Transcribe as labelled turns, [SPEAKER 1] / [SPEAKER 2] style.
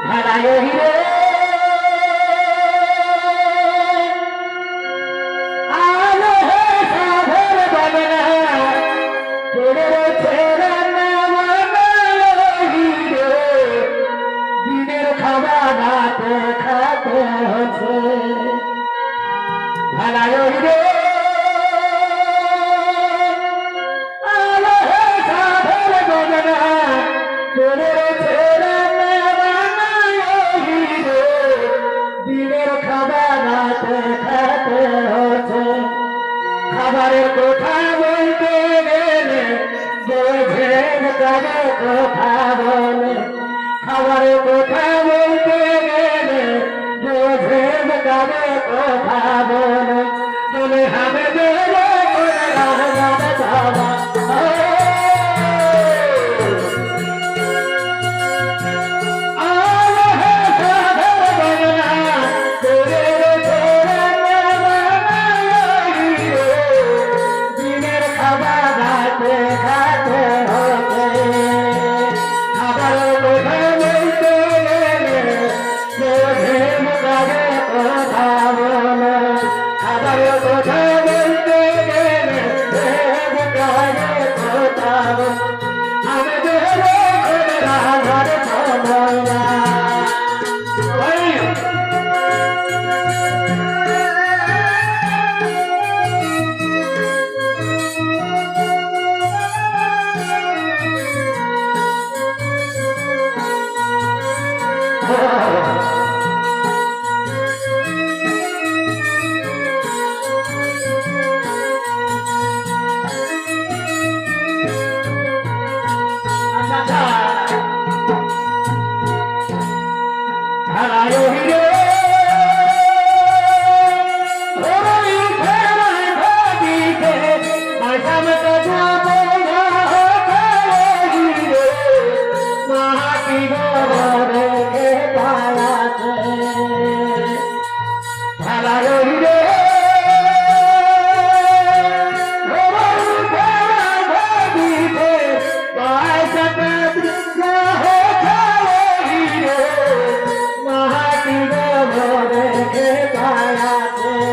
[SPEAKER 1] ভাড়ায় হিরে আলো হে সাধের বাবনা খাওয়া না তো খাতে হচ্ছে ভাড়ায় হিরে খাজানাতে খাবারের বলতে গেলে বোঝেন তবে Hallelujah. 아.